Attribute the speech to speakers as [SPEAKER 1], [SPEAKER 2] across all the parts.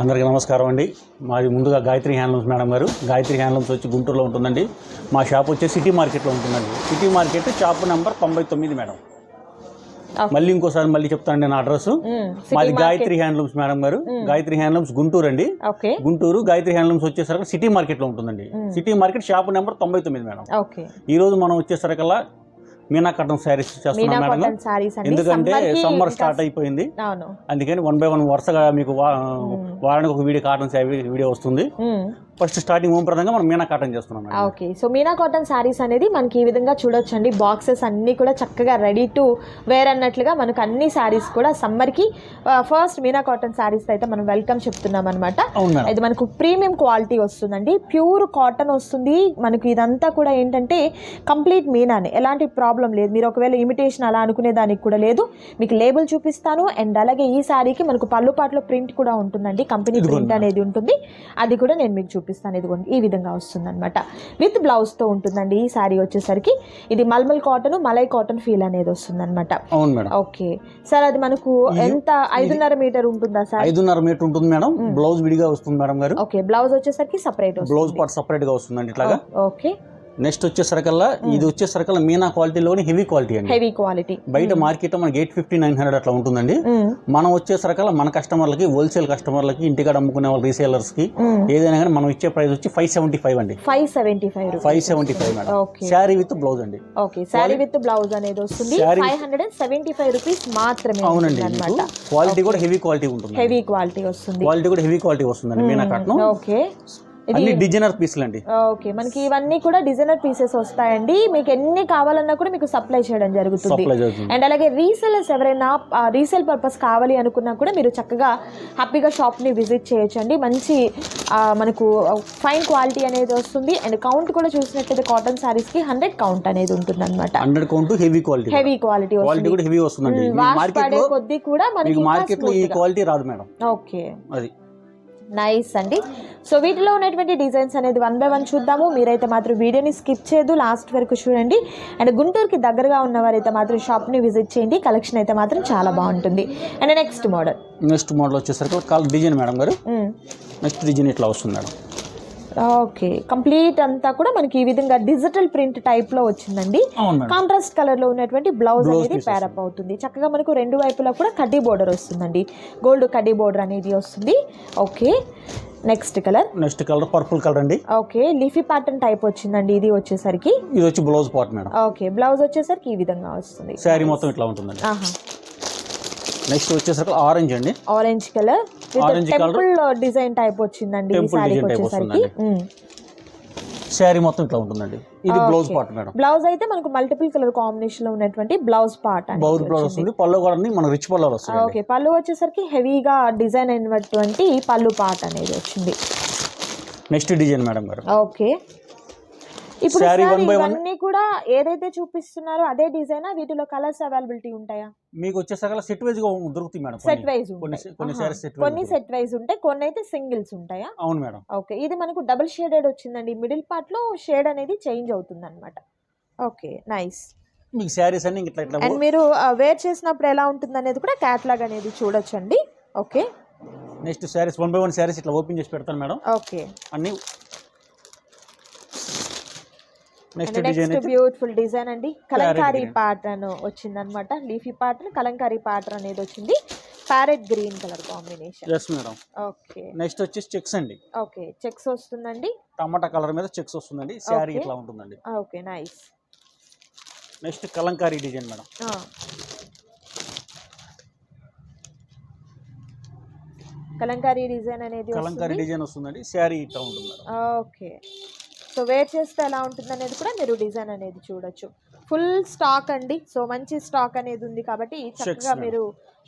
[SPEAKER 1] అందరికీ నమస్కారం అండి. మాది ముందుగా గాయత్రి హ్యాండ్లూమ్స్ మేడం గారు. గాయత్రి హ్యాండ్లూమ్స్ వచ్చి గుంటూరులో ఉంటుందండి. మా షాప్ వచ్చి సిటీ మార్కెట్లో ఉంటుందండి. సిటీ మార్కెట్ షాప్ నెంబర్ తొంభై తొమ్మిది మేడం. మళ్ళీ ఇంకోసారి మళ్ళీ చెప్తానండి నా అడ్రస్. మాది గాయత్రి హ్యాండ్లూమ్స్ మేడం గారు. గాయత్రి హ్యాండ్లూమ్స్ గుంటూరు అండి. గుంటూరు గాయత్రి హ్యాండ్లూమ్స్ వచ్చేసరికి సిటీ మార్కెట్లో ఉంటుందండి. సిటీ మార్కెట్ షాప్ నెంబర్ తొంభై తొమ్మిది మేడం. ఈ రోజు మనం వచ్చేసరికల్లా మీనా కటన్ శారీస్ చేస్తున్నాం మేడం. ఎందుకంటే సమ్మర్ స్టార్ట్ అయిపోయింది. అందుకని వన్ బై వన్ వరుసగా మీకు వారానికి ఒక వీడియో కాటన్ వీడియో వస్తుంది. ఫస్ట్ స్టార్టింగ్ ఓం ప్రదంగా మనం మీనా కాటన్ చేస్తున్నాం.
[SPEAKER 2] Okay so Meena cotton saris అనేది మనకి ఈ విధంగా చూడొచ్చండి. బాక్సెస్ అన్నీ కూడా చక్కగా రెడీ టు వేర్ అన్నట్లుగా మనకు అన్ని శారీస్ కూడా సమ్మర్కి ఫస్ట్ మీనా కాటన్ శారీస్ అయితే మనం వెల్కమ్ చెప్తున్నాం అనమాట ఇది మనకు ప్రీమియం క్వాలిటీ వస్తుందండి. ప్యూర్ కాటన్ వస్తుంది. మనకు ఇదంతా కూడా ఏంటంటే కంప్లీట్ మీనానే. ఎలాంటి ప్రాబ్లం లేదు. మీరు ఒకవేళ ఇమిటేషన్ అలా అనుకునే దానికి కూడా లేదు. మీకు లేబుల్ చూపిస్తాను. అండ్ అలాగే ఈ శారీకి మనకు పళ్ళు పాటలో ప్రింట్ కూడా ఉంటుందండి. కంపెనీ ప్రింట్ అనేది ఉంటుంది. అది కూడా నేను మీకు చూపిస్తాను. ఇదిగోండి ఈ విధంగా వస్తుంది అనమాట విత్ బ్లౌజ్తో ఉంటుందండి. ఈ శారీ వచ్చేసరికి ఇది mulmul cotton malai cotton feel అనేది వస్తుంది అనమాట
[SPEAKER 1] అవును మేడం.
[SPEAKER 2] ఓకే. సార్ అది మనకు ఎంత? ఐదున్నర మీటర్ ఉంటుందా సార్?
[SPEAKER 1] ఐదున్నర మీటర్ ఉంటుంది మేడం. బ్లౌజ్ విడిగా వస్తుంది మేడం గారు.
[SPEAKER 2] ఓకే బ్లౌజ్ వచ్చేసరికి సపరేట్
[SPEAKER 1] బ్లౌజ్ పార్ట్ సపరేట్గా వస్తుందండి ఇట్లాగా.
[SPEAKER 2] ఓకే.
[SPEAKER 1] నెక్స్ట్ వచ్చేసరికల్లా ఇది వచ్చేసరికల్లా మీనా క్వాలిటీలోని హెవీ క్వాలిటీ అండి.
[SPEAKER 2] Heavy quality.
[SPEAKER 1] బయట మార్కెట్ మనకి ఎయిట్ ఫిఫ్టీ నైన్ హండ్రెడ్ అట్లా ఉంటుందండి. మనం వచ్చేసరికల్లా మన కస్టమర్లకి హోల్సేల్ కస్టమర్లకి ఇంటికాడ అమ్ముకునే వాళ్ళ రీసేలర్స్కి ఏదైనా కానీ మనం ఇచ్చే ప్రైస్ వచ్చి ఫైవ్ సెవెంటీ ఫైవ్ అండి.
[SPEAKER 2] Five seventy five
[SPEAKER 1] five seventy five madam. Sari with blouse అండి.
[SPEAKER 2] ఓకే. శారీ విత్ బ్లౌజ్ అనేది వస్తుంది. Five hundred and seventy five rupees మాత్రమే
[SPEAKER 1] అవునండి. క్వాలిటీ కూడా హెవీ క్వాలిటీ ఉంటుంది
[SPEAKER 2] హెవీ క్వాలిటీ వస్తుంది.
[SPEAKER 1] క్వాలిటీ కూడా హెవీ క్వాలిటీ వస్తుందండి మీనా కాటన్
[SPEAKER 2] ఓకే.
[SPEAKER 1] అన్ని డిజైనర్ పీసులు అండి.
[SPEAKER 2] ఓకే. మనకి ఇవన్నీ కూడా డిజైనర్ పీసెస్ వస్తాయండి. మీకు ఎన్ని కావాలన్నా కూడా మీకు సప్లై చేయడం జరుగుతుంది. అండ్ అలాగే రీసేలర్స్ ఎవరైనా రీసేల్ పర్పస్ కావాలి అనుకున్నా కూడా మీరు చక్కగా హ్యాపీగా షాప్ని విజిట్ చేయొచ్చండి. మంచి ఆ, మనకు ఫైన్ క్వాలిటీ అనేది వస్తుంది. అండ్ కౌంట్ కూడా చూసినట్టయితే కాటన్ శారీస్కి హండ్రెడ్ కౌంట్ అనేది ఉంటుంది అనమాట
[SPEAKER 1] hundred count heavy quality.
[SPEAKER 2] Heavy quality
[SPEAKER 1] quality కూడా హెవీ వస్తుందండి. మార్కెట్
[SPEAKER 2] కొద్దీ కూడా మనకి
[SPEAKER 1] మార్కెట్లో ఈ. క్వాలిటీ రాదు మేడం.
[SPEAKER 2] ఓకే.
[SPEAKER 1] అది.
[SPEAKER 2] నైస్ అండి. సో వీటిలో ఉన్నటువంటి డిజైన్స్ అనేది వన్ బై వన్ చూద్దాము. మీరైతే మాత్రం వీడియోని స్కిప్ చేయదు లాస్ట్ వరకు చూడండి. అండ్ గుంటూరుకి దగ్గరగా ఉన్నవారైతే మాత్రం షాప్ని విజిట్ చేయండి. కలెక్షన్ అయితే మాత్రం చాలా బాగుంటుంది. And next model
[SPEAKER 1] next model వచ్చేసరికి కాల్ డిజైన్ మేడం గారు. నెక్స్ట్ డిజైన్ ఇట్లా వస్తుంది మేడం.
[SPEAKER 2] ఓకే. కంప్లీట్ అంతా కూడా మనకి ఈ విధంగా డిజిటల్ ప్రింట్ టైప్లో వచ్చిందండి. కాంట్రాస్ట్ కలర్లో ఉన్నటువంటి బ్లౌజ్ అనేది ప్యారప్ అవుతుంది. చక్కగా మనకు రెండు వైపులా కూడా కడ్డీ బోర్డర్ వస్తుందండి. గోల్డ్ కడ్డీ బోర్డర్ అనేది వస్తుంది. Okay. Next colour
[SPEAKER 1] next colour purple colour అండి.
[SPEAKER 2] ఓకే. లీఫీ ప్యాటర్న్ టైప్ వచ్చిందండి. ఇది వచ్చేసరికి.
[SPEAKER 1] ఇది వచ్చి blouse part madam.
[SPEAKER 2] Okay. Blouse వచ్చేసరికి ఈ విధంగా వస్తుంది.
[SPEAKER 1] శారీ మొత్తం ఇట్లా ఉంటుందండి.
[SPEAKER 2] ఆహా.
[SPEAKER 1] నెక్స్ట్ వచ్చేసరికి ఆరెంజ్ అండి.
[SPEAKER 2] Orange colour
[SPEAKER 1] colour.
[SPEAKER 2] Temple design type వచ్చిందండి. సారీకి
[SPEAKER 1] design type
[SPEAKER 2] వచ్చేసరికి.
[SPEAKER 1] శారీ మొత్తం ఇట్లా ఉంటుందండి. ఇది బ్లౌజ్ పార్ట్ మేడం.
[SPEAKER 2] బ్లౌజ్ అయితే మనకు మల్టిపుల్ కలర్ కాంబినేషన్లో ఉన్నటువంటి బ్లౌజ్ పార్ట్
[SPEAKER 1] బ్లౌజ్ బ్లౌజ్ వస్తుంది. పళ్ళు కూడా మన రిచ్ పళ్ళు వస్తుంది
[SPEAKER 2] ఓకే. పళ్ళు వచ్చేసరికి హెవీగా డిజైన్ అయినటువంటి పళ్ళు పార్ట్ అనేది వచ్చింది.
[SPEAKER 1] నెక్స్ట్ డిజైన్ మేడం గారు.
[SPEAKER 2] ఓకే. ఇప్పుడు కూడా ఏదైతే చూపిస్తున్నారో అదే డిజైనా? వీటిలో కలర్స్ అవైలబిలిటీ ఉంటాయా?
[SPEAKER 1] మీకు వచ్చేసరికి సెట్ వైజ్గా దొరుకుతాయి మేడం
[SPEAKER 2] సెట్
[SPEAKER 1] కొన్ని.
[SPEAKER 2] వైజ్
[SPEAKER 1] కొన్ని కొన్ని సెట్
[SPEAKER 2] కొన్ని సెట్ వైజ్ ఉంటాయి. కొన్ని అయితే సింగిల్స్ ఉంటాయా?
[SPEAKER 1] అవును మేడం.
[SPEAKER 2] ఓకే. ఇది మనకు డబుల్ షేడెడ్ వచ్చిందండి. మిడిల్ పార్ట్లో షేడ్ అనేది చేంజ్ అవుతుంది అనమాట ఓకే. నైస్
[SPEAKER 1] మీకు శారీస్ అన్ని ఇట్లా ఇట్లా
[SPEAKER 2] అండ్ మీరు వేర్ చేసినప్పుడు ఎలా ఉంటుంది అనేది కూడా క్యాట్లాగ్ అనేది చూడొచ్చండి. Okay.
[SPEAKER 1] Next saris one by one saris ఇట్లా ఓపెన్ చేసి పెడతాను మేడం.
[SPEAKER 2] ఓకే.
[SPEAKER 1] అన్ని నెక్స్ట్ డిజైన్
[SPEAKER 2] బ్యూటిఫుల్ డిజైన్ అండి. కలంకారీ. ప్యాటర్న్ వచ్చింది అనమాట లీఫీ ప్యాటర్న్ కలంకారీ ప్యాటర్న్ అనేది వచ్చింది. Parrot green colour combination
[SPEAKER 1] yes madam
[SPEAKER 2] okay
[SPEAKER 1] next వచ్చేసి చెక్స్ అండి.
[SPEAKER 2] ఓకే చెక్స్ వస్తుందండి.
[SPEAKER 1] టమాటా కలర్ మీద చెక్స్ వస్తుందండి. శారీ. ఇట్లా ఉంటుందండి?
[SPEAKER 2] Okay nice
[SPEAKER 1] next Kalamkari design madam
[SPEAKER 2] Kalamkari design అనేది
[SPEAKER 1] కలంకారీ డిజైన్ వస్తుందండి. శారీ ఇట్లా ఉంటుంది
[SPEAKER 2] ఓకే సో వేర్ చేస్తే ఎలా ఉంటుంది అనేది కూడా మీరు డిజైన్ అనేది చూడొచ్చు. ఫుల్ స్టాక్ అండి. సో మంచి స్టాక్ అనేది ఉంది కాబట్టి చక్కగా. మీరు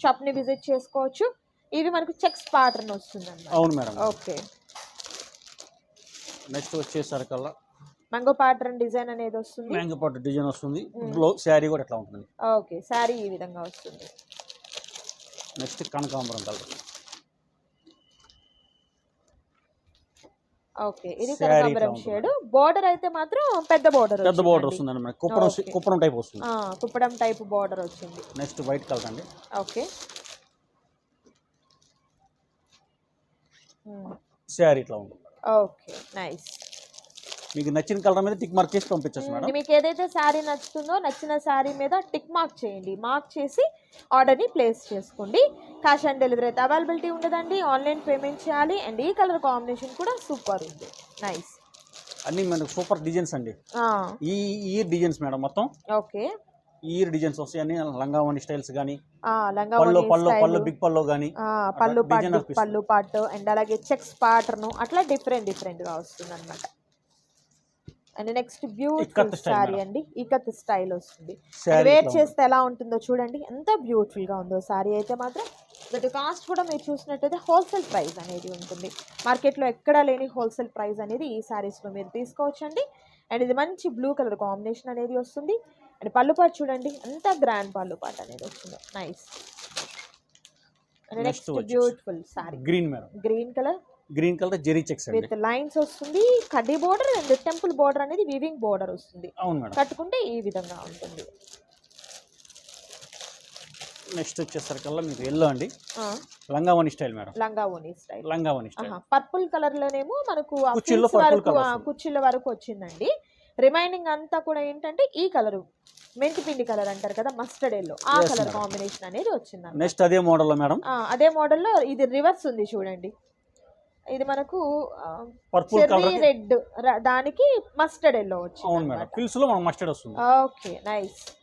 [SPEAKER 2] షాప్ని విజిట్ చేసుకోవచ్చు. ఇవి మనకు చెక్స్ ప్యాటర్న్ వస్తుందండి.
[SPEAKER 1] అవును మేడం.
[SPEAKER 2] ఓకే.
[SPEAKER 1] నెక్స్ట్ వచ్చేసరికల్లా
[SPEAKER 2] మ్యాంగో ప్యాటర్న్ డిజైన్ అనేది వస్తుంది.
[SPEAKER 1] మ్యాంగో పాటు డిజైన్ వస్తుంది. బ్లౌజ్ శారీ కూడా ఇట్లా ఉంటుంది
[SPEAKER 2] ఓకే. శారీ ఈ విధంగా వస్తుంది.
[SPEAKER 1] నెక్స్ట్ కనకాంబరం కలర్.
[SPEAKER 2] ఓకే ఇది కనకాంబరం. షేడ్. బోర్డర్ అయితే మాత్రం పెద్ద బోర్డర్
[SPEAKER 1] పెద్ద బోర్డర్ వస్తుందండి మనకి కుప్పడం. కుప్పడం టైప్ వస్తుంది.
[SPEAKER 2] కుప్పడం టైప్ బోర్డర్ వచ్చింది.
[SPEAKER 1] నెక్స్ట్ వైట్ కలర్ అండి.
[SPEAKER 2] ఓకే.
[SPEAKER 1] శారీ ఇట్లా ఉంటుంది
[SPEAKER 2] ఓకే నైస్.
[SPEAKER 1] మీకు నచ్చిన కలర్ మీద టిక్ మార్క్ చేసి పంపించచ్చు మేడం.
[SPEAKER 2] మీకు ఏదైతే శారీ నచ్చుతుందో నచ్చిన శారీ మీద టిక్ మార్క్ చేయండి. మార్క్ చేసి ఆర్డర్ని ప్లేస్ చేసుకోండి. క్యాష్ ఆన్ డెలివరీ అయితే అవైలబిలిటీ ఉండదండి. ఆన్లైన్ పేమెంట్ చేయాలి. అండ్ ఈ కలర్ కాంబినేషన్ కూడా సూపర్ ఉంది. నైస్.
[SPEAKER 1] అన్ని మనకు సూపర్ డిజైన్స్ అండి. ఈ ఈ డిజైన్స్ మేడం మొత్తం.
[SPEAKER 2] ఓకే.
[SPEAKER 1] ఈ డిజైన్స్ వస్తాయి. అన్ని లంగావని స్టైల్స్ కానీ పళ్ళు పళ్ళు పళ్ళు బిగ్ పళ్ళు కానీ
[SPEAKER 2] పళ్ళు పాటు. పళ్ళు పాటు అండ్ అలాగే చెక్స్ ప్యాటర్న్ అట్లా డిఫరెంట్ డిఫరెంట్గా వస్తుంది అనమాట అండ్ నెక్స్ట్ బ్యూటిఫుల్
[SPEAKER 1] మేడం.
[SPEAKER 2] అండి. ఇకత్ స్టైల్ వస్తుంది.
[SPEAKER 1] శారీ
[SPEAKER 2] వేర్ చేస్తే ఎలా ఉంటుందో చూడండి. ఎంత బ్యూటిఫుల్గా ఉందో సారీ అయితే మాత్రం. దట్ కాస్ట్ కూడా మీరు చూసినట్టయితే హోల్సేల్ ప్రైస్ అనేది ఉంటుంది. మార్కెట్లో ఎక్కడా లేని హోల్సేల్ ప్రైస్ అనేది ఈ సారీస్లో మీరు తీసుకోవచ్చండి. అండ్ ఇది మంచి బ్లూ కలర్ కాంబినేషన్ అనేది వస్తుంది. అండ్ పళ్ళు పాటు చూడండి. ఎంత గ్రాండ్ పళ్ళు పాటు అనేది వస్తుందో. Nice. Next beautiful sari
[SPEAKER 1] green
[SPEAKER 2] green colour.
[SPEAKER 1] Green colour zari checks
[SPEAKER 2] with lines వస్తుంది కడ్డీ బోర్డర్ అండ్ టెంపుల్ బోర్డర్ అనేది వివింగ్ బోర్డర్ వస్తుంది.
[SPEAKER 1] అవును మేడం.
[SPEAKER 2] కట్టుకుంటే ఈ విధంగా ఉంటుంది.
[SPEAKER 1] నెక్స్ట్ వచ్చేసరికల్లా మీకు ఎల్లో అండి. లంగావని స్టైల్ మేడం.
[SPEAKER 2] లంగా ఓనీ స్టైల్.
[SPEAKER 1] లంగావని స్టైల్.
[SPEAKER 2] పర్పుల్ కలర్ లోనేమో మనకు
[SPEAKER 1] purple
[SPEAKER 2] వరకు. కుచ్చిళ్ళ వరకు వచ్చిందండి. రిమైనింగ్ అంతా కూడా ఏంటంటే ఈ కలర్ మెంతి పిండి కలర్ అంటారు కదా మస్టర్డ్ ఎల్లో. ఆ కలర్. కాంబినేషన్ అనేది వచ్చింది
[SPEAKER 1] నెక్స్ట్ అదే మోడల్లో మేడం?
[SPEAKER 2] అదే మోడల్లో ఇది రివర్స్ ఉంది చూడండి. ఇది మనకు
[SPEAKER 1] పర్పుల్
[SPEAKER 2] చెర్రీ
[SPEAKER 1] కలర్
[SPEAKER 2] రెడ్ దానికి మస్టర్డ్ ఎల్లో
[SPEAKER 1] అవును
[SPEAKER 2] వచ్చింది
[SPEAKER 1] మేడం ఫిల్స్లో మనం మస్టర్డ్ వస్తుంది.
[SPEAKER 2] Okay nice.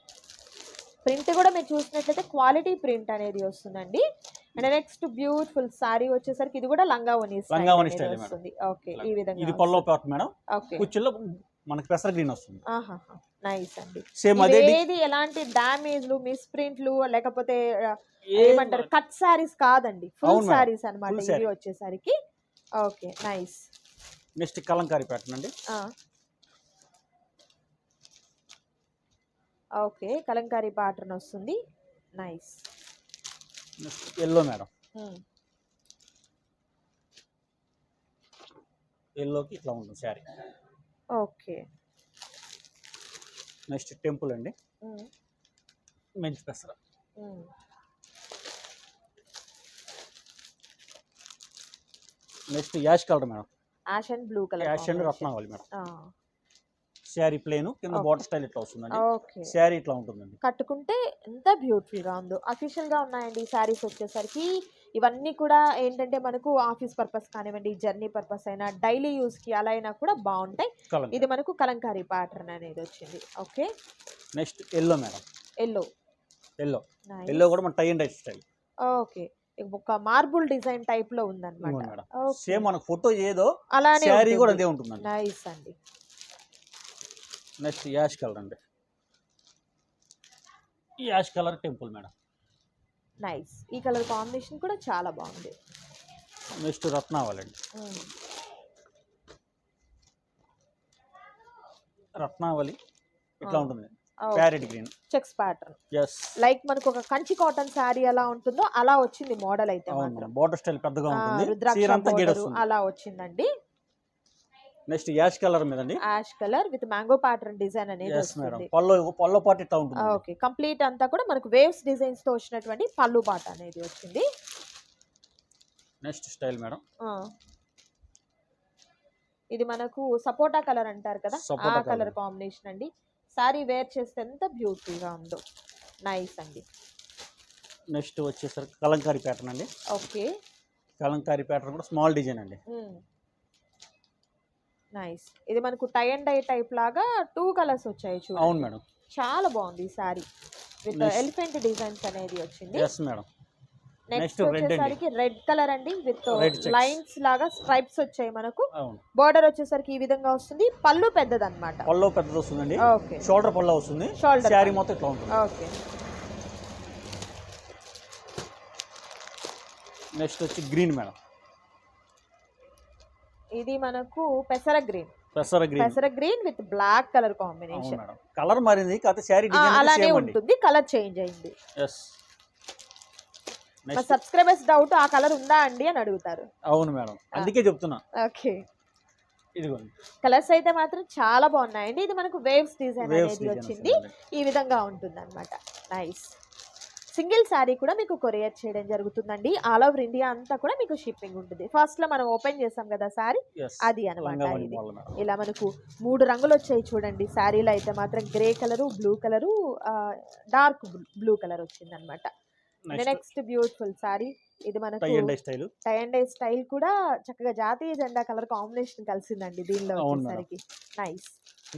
[SPEAKER 2] ప్రింట్ కూడా మీరు చూసినట్లయితే క్వాలిటీ ప్రింట్ అనేది వస్తుందండి. అండ్ నెక్స్ట్ బ్యూటిఫుల్ సారీ వచ్చేసరికి ఇది కూడా లంగా ఓని
[SPEAKER 1] style, madam.
[SPEAKER 2] వస్తుంది. ఓకే ఈ విధంగా
[SPEAKER 1] ఇది పల్లో పార్ట్ మేడం.
[SPEAKER 2] ఓకే.
[SPEAKER 1] కుర్చీలో మనకి పెసర గ్రీన్ వస్తుంది.
[SPEAKER 2] నైస్ అండి.
[SPEAKER 1] సేమ్ అదే
[SPEAKER 2] ఏది ఎలాంటి డామేజ్లు మిస్ప్రింట్లు లేకపోతే ఆ,
[SPEAKER 1] ఏ-
[SPEAKER 2] ఏమంటారు కట్ సారీస్ కాదండి. ఫుల్
[SPEAKER 1] అవును.
[SPEAKER 2] సారీస్ అన్నమాట
[SPEAKER 1] Full
[SPEAKER 2] ఇవి. వచ్చేసరికి. Okay nice.
[SPEAKER 1] Next Kalamkari pattern అండి.
[SPEAKER 2] ఓకే కలంకారీ ప్యాటర్న్ వస్తుంది. నైస్.
[SPEAKER 1] Yellow madam. ఎల్లోకి ఇట్లా ఉంటుంది శారీ.
[SPEAKER 2] ఓకే.
[SPEAKER 1] నెక్స్ట్ టెంపుల్ అండి. మంచి పెసర. Next ash colour madam.
[SPEAKER 2] Ash and blue colour
[SPEAKER 1] ash and Ratnavali madam. Sari plain కింద బాటర్ స్టైల్ ఇట్లా వస్తుందండి.
[SPEAKER 2] ఓకే.
[SPEAKER 1] శారీ ఇట్లా ఉంటుందండి.
[SPEAKER 2] కట్టుకుంటే ఎంత బ్యూటిఫుల్గా ఉందో. అఫీషియల్గా ఉన్నాయండి ఈ శారీస్ వచ్చేసరికి. ఇవన్నీ కూడా ఏంటంటే మనకు ఆఫీస్ పర్పస్ కానివ్వండి జర్నీ పర్పస్ అయినా డైలీ యూస్కి అలా అయినా కూడా బాగుంటాయి. ఇది మనకు కలంకారీ ప్యాటర్న్ అనేది వచ్చింది. Okay.
[SPEAKER 1] Next yellow madam.
[SPEAKER 2] Yellow.
[SPEAKER 1] Yellow. Yellow కూడా మన టై అండ్ స్టైల్.
[SPEAKER 2] ఓకే. ఒక మార్బుల్ డిజైన్
[SPEAKER 1] టైప్లో
[SPEAKER 2] ఉందన్నమాట.
[SPEAKER 1] సేమ్ మనకు ఫోటో ఏదో
[SPEAKER 2] అలానే
[SPEAKER 1] శారీ కూడా అదే ఉంటుందండి.
[SPEAKER 2] నైస్ అండి.
[SPEAKER 1] నెక్స్ట్ యాష్ కలర్ అండి. Ash colour temple madam.
[SPEAKER 2] Nice ఈ కలర్ కాంబినేషన్ కూడా చాలా బాగుంది.
[SPEAKER 1] నెక్స్ట్ రత్నావళి అండి. రత్నావళి ఇట్లా. ఉంటుంది? Parrot green.
[SPEAKER 2] Checks pattern. Like మనకు ఒక కంచి కాటన్ శారీ ఎలా ఉంటుందో అలా వచ్చింది మోడల్ అయితే
[SPEAKER 1] బార్డర్ స్టైల్ పెద్దగా ఉంటుంది.
[SPEAKER 2] అలా వచ్చిందండి.
[SPEAKER 1] నెక్స్ట్ యాష్ కలర్ మీద అండి
[SPEAKER 2] ash colour with mango pattern design అనేది వస్తుంది.
[SPEAKER 1] పల్లో పల్లో పాటు ఇట్లా ఉంటుంది
[SPEAKER 2] ఓకే. కంప్లీట్ అంతా కూడా మనకు వేవ్స్ డిజైన్స్తో వచ్చినటువంటి పళ్ళు పాట అనేది వచ్చింది.
[SPEAKER 1] Next style madam.
[SPEAKER 2] ఇది మనకు సపోటా కలర్ అంటారు కదా? ఆ. కలర్ కాంబినేషన్ అండి. సారీ వేర్ చేస్తే ఎంత బ్యూటిఫుల్గా ఉందో. నైస్ అండి.
[SPEAKER 1] నెక్స్ట్ వచ్చేసరికి కలంకారీ ప్యాటర్న్ అండి.
[SPEAKER 2] ఓకే.
[SPEAKER 1] కలంకారీ ప్యాటర్న్ కూడా స్మాల్ డిజైన్ అండి.
[SPEAKER 2] నైస్. ఇది మనకు టై అండ్ డై టైప్ లాగా టూ కలర్స్ వచ్చాయి చూడండి.
[SPEAKER 1] అవును మేడం.
[SPEAKER 2] చాలా బాగుంది ఈ సారీ. విత్. ఎలిఫెంట్ డిజైన్స్ అనేది వచ్చింది.
[SPEAKER 1] Yes madam.
[SPEAKER 2] నెక్స్ట్. వచ్చేసరికి రెడ్ కలర్ అండి విత్. లైన్స్ లాగా స్ట్రైప్స్ వచ్చాయి మనకు. బార్డర్ వచ్చేసరికి ఈ విధంగా వస్తుంది. పళ్ళు పెద్దదన్నమాట.
[SPEAKER 1] పల్లో పెద్దది వస్తుందండి.
[SPEAKER 2] ఓకే.
[SPEAKER 1] షోల్డర్ పల్లో వస్తుంది. శారీ. మొత్తం ఇట్లా ఉంటుంది.
[SPEAKER 2] ఓకే.
[SPEAKER 1] నెక్స్ట్ వచ్చి గ్రీన్ మేడం.
[SPEAKER 2] ఇది మనకు పెసర గ్రీన్
[SPEAKER 1] పెసర గ్రీన్
[SPEAKER 2] పెసర green with black colour combination
[SPEAKER 1] colour మారింది కాకపోతే శారీ డిజైన్
[SPEAKER 2] అలానే ఉంటుంది. కలర్ చేంజ్ అయింది.
[SPEAKER 1] ఎస్
[SPEAKER 2] మా సబ్స్క్రైబర్స్ డౌట్ ఆ కలర్ ఉందా అండి అని అడుగుతారు.
[SPEAKER 1] అవును మేడం. అందుకే చెప్తున్నా.
[SPEAKER 2] ఓకే.
[SPEAKER 1] ఇదిగోండి.
[SPEAKER 2] కలర్స్ అయితే మాత్రం చాలా బాగున్నాయండి. ఇది మనకు వేవ్స్ డిజైన్ అనేది వచ్చింది. ఈ విధంగా ఉంటుంది అనమాట నైస్ సింగిల్ శారీ కూడా మీకు కొరియర్ చేయడం జరుగుతుందండి. ఆల్ ఓవర్ ఇండియా అంతా కూడా మీకు షిప్పింగ్ ఉంటుంది. ఫస్ట్లో మనం ఓపెన్ చేసాం కదా శారీ అది అనమాట ఇది. ఇలా మనకు మూడు రంగులు వచ్చాయి చూడండి. శారీలో అయితే మాత్రం grey colour blue colour dark blue colour వచ్చింది అనమాట
[SPEAKER 1] నెక్స్ట్
[SPEAKER 2] బ్యూటిఫుల్ శారీ ఇది మనకు
[SPEAKER 1] tie and dye style
[SPEAKER 2] tie and dye style కూడా చక్కగా జాతీయ జెండా కలర్ కాంబినేషన్ కలిసిందండి దీనిలో. వచ్చేసరికి. నైస్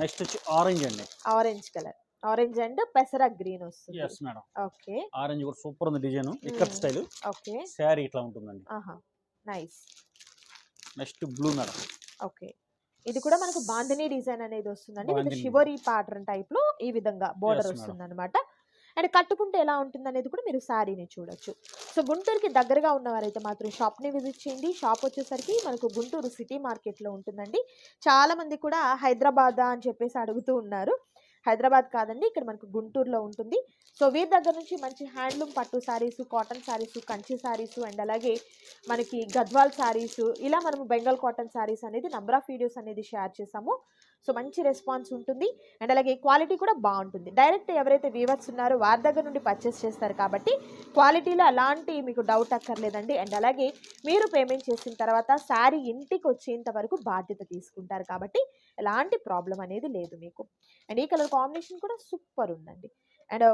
[SPEAKER 1] నెక్స్ట్ వచ్చి ఆరెంజ్ అండి.
[SPEAKER 2] ఆరెంజ్ కలర్ ఆరెంజ్ అండ్ పెసర గ్రీన్ వస్తుంది.
[SPEAKER 1] ఎస్ మేడం
[SPEAKER 2] ఓకే
[SPEAKER 1] ఆరెంజ్ కూడా సూపర్ ఉంది డిజైన్. ఇక్కడ. స్టైల్
[SPEAKER 2] ఓకే
[SPEAKER 1] శారీ ఇట్లా ఉంటుందండి.
[SPEAKER 2] ఆహా nice
[SPEAKER 1] next blue madam
[SPEAKER 2] okay ఇది కూడా మనకు బాంధనీ డిజైన్ అనేది వస్తుందండి. విత్. షివరీ ప్యాటర్న్ టైప్లో ఈ విధంగా బోర్డర్. వస్తుంది అనమాట అండ్ కట్టుకుంటే ఎలా ఉంటుంది అనేది కూడా మీరు శారీని చూడొచ్చు. సో గుంటూరుకి దగ్గరగా ఉన్నవారైతే మాత్రం షాప్ని విజిట్ చేయండి. షాప్ వచ్చేసరికి మనకు గుంటూరు సిటీ మార్కెట్లో ఉంటుందండి. చాలామంది కూడా హైదరాబాద్ అని చెప్పేసి అడుగుతూ ఉన్నారు. హైదరాబాద్ కాదండి ఇక్కడ మనకు గుంటూరులో ఉంటుంది. సో వీరి దగ్గర నుంచి మంచి హ్యాండ్లూమ్ పట్టు శారీస్ కాటన్ శారీసు కంచి శారీస్ అండ్ అలాగే మనకి గద్వాల్ శారీసు ఇలా మనము బెంగాల్ కాటన్ శారీస్ అనేది నంబర్ ఆఫ్ వీడియోస్ అనేది షేర్ చేసాము. సో మంచి రెస్పాన్స్ ఉంటుంది. అండ్ అలాగే క్వాలిటీ కూడా బాగుంటుంది. డైరెక్ట్ ఎవరైతే వీవర్స్ ఉన్నారో వారి దగ్గర నుండి పర్చేస్ చేస్తారు కాబట్టి క్వాలిటీలో అలాంటి మీకు డౌట్ అక్కర్లేదండి. అండ్ అలాగే మీరు పేమెంట్ చేసిన తర్వాత శారీ ఇంటికి వచ్చేంత వరకు బాధ్యత తీసుకుంటారు కాబట్టి ఎలాంటి ప్రాబ్లం అనేది లేదు మీకు. అండ్ ఈ కలర్ కాంబినేషన్ కూడా సూపర్ ఉందండి. అండ్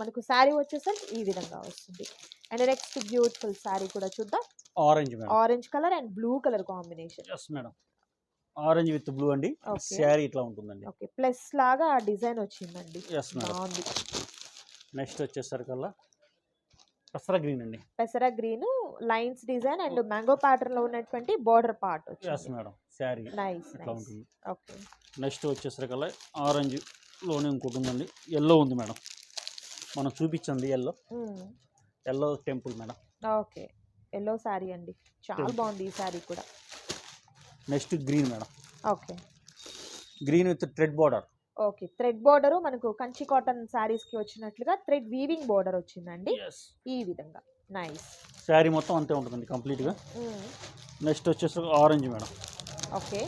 [SPEAKER 2] మనకు శారీ వచ్చేసరికి ఈ విధంగా వస్తుంది. అండ్ నెక్స్ట్ బ్యూటిఫుల్ శారీ కూడా చూద్దాం.
[SPEAKER 1] Orange
[SPEAKER 2] orange colour and blue colour combination.
[SPEAKER 1] Madam orange with blue అండి. శారీ ఇట్లా ఉంటుందండి.
[SPEAKER 2] ఓకే. ప్లస్ లాగా డిజైన్ వచ్చిందండి.
[SPEAKER 1] ఎస్
[SPEAKER 2] బాగుంది.
[SPEAKER 1] నెక్స్ట్ వచ్చేసరికల్లా పెసర గ్రీన్ అండి.
[SPEAKER 2] పెసర green lines design and mango ప్యాటర్న్లో ఉన్నటువంటి బోర్డర్ పార్ట్
[SPEAKER 1] ఎస్
[SPEAKER 2] వచ్చింది
[SPEAKER 1] మేడం శారీ
[SPEAKER 2] నైస్
[SPEAKER 1] ఇట్లా ఉంటుంది.
[SPEAKER 2] ఓకే
[SPEAKER 1] నెక్స్ట్ వచ్చేసరికల్లా ఆరెంజ్లోనే ఇంకోటి ఉందండి. ఎల్లో ఉంది మేడం మనం చూపించండి yellow yellow temple madam
[SPEAKER 2] okay yellow sari అండి. చాలా. బాగుంది ఈ శారీ కూడా.
[SPEAKER 1] Next green madam.
[SPEAKER 2] Okay.
[SPEAKER 1] Green with thread border.
[SPEAKER 2] Okay. Thread border మనకు కంచి కాటన్ శారీస్కి వచ్చినట్లుగా థ్రెడ్ వీవింగ్ బోర్డర్ వచ్చిందండి. ఈ విధంగా. నైస్
[SPEAKER 1] శారీ మొత్తం అంతే ఉంటుందండి కంప్లీట్గా. నెక్స్ట్ వచ్చేసి orange madam.
[SPEAKER 2] Okay.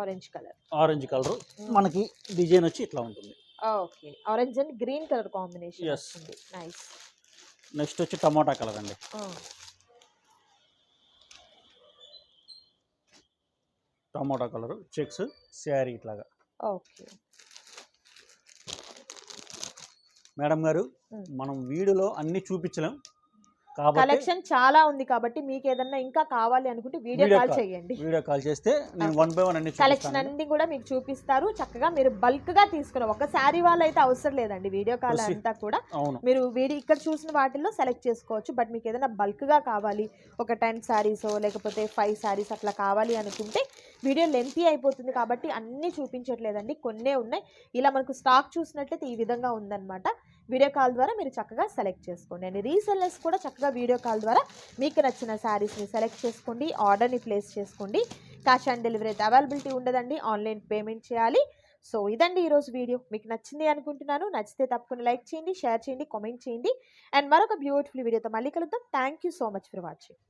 [SPEAKER 2] Orange colour.
[SPEAKER 1] Orange colour. మనకి డిజైన్ వచ్చి ఇట్లా ఉంటుంది.
[SPEAKER 2] Okay. Orange and green colour combination. వస్తుంది. నైస్
[SPEAKER 1] నెక్స్ట్ వచ్చి టమాటా కలర్ అండి. టమాటా కలర్ చెక్స్ శారీ ఇట్లాగా.
[SPEAKER 2] ఓకే.
[SPEAKER 1] మేడం గారు. మనం వీడియోలో అన్ని చూపించలేం.
[SPEAKER 2] కలెక్షన్ చాలా ఉంది కాబట్టి మీకు ఏదన్నా ఇంకా కావాలి అనుకుంటే వీడియో కాల్. చేయండి.
[SPEAKER 1] వీడియో కాల్ చేస్తే నేను వన్ బై వన్ అన్ని
[SPEAKER 2] కలెక్షన్ అన్ని కూడా మీకు చూపిస్తారు. చక్కగా మీరు బల్క్గా తీసుకున్న ఒక శారీ వాళ్ళు అయితే అవసరం లేదండి వీడియో కాల్. అంతా కూడా. మీరు వీడియో ఇక్కడ చూసిన వాటిల్లో సెలెక్ట్ చేసుకోవచ్చు. బట్ మీకు ఏదైనా బల్క్గా కావాలి ఒక టెన్ శారీస్ లేకపోతే ఫైవ్ శారీస్ అట్లా కావాలి అనుకుంటే వీడియో లెంతీ అయిపోతుంది కాబట్టి అన్నీ చూపించట్లేదండి. కొన్నే ఉన్నాయి. ఇలా మనకు స్టాక్ చూసినట్లయితే ఈ విధంగా ఉందన్నమాట. వీడియో కాల్ ద్వారా మీరు చక్కగా సెలెక్ట్ చేసుకోండి. అండ్ రీసెల్లర్స్ కూడా చక్కగా వీడియో కాల్ ద్వారా మీకు నచ్చిన శారీస్ని సెలెక్ట్ చేసుకోండి ఆర్డర్ని ప్లేస్ చేసుకోండి. క్యాష్ ఆన్ డెలివరీ అయితే అవైలబిలిటీ ఉండదండి. ఆన్లైన్ పేమెంట్ చేయాలి. సో ఇదండి ఈరోజు వీడియో. మీకు నచ్చింది అనుకుంటున్నాను. నచ్చితే తప్పకుండా లైక్ చేయండి షేర్ చేయండి కామెంట్ చేయండి. అండ్ మరొక బ్యూటిఫుల్ వీడియోతో మళ్ళీ కలుద్దాం. Thank you so much for watching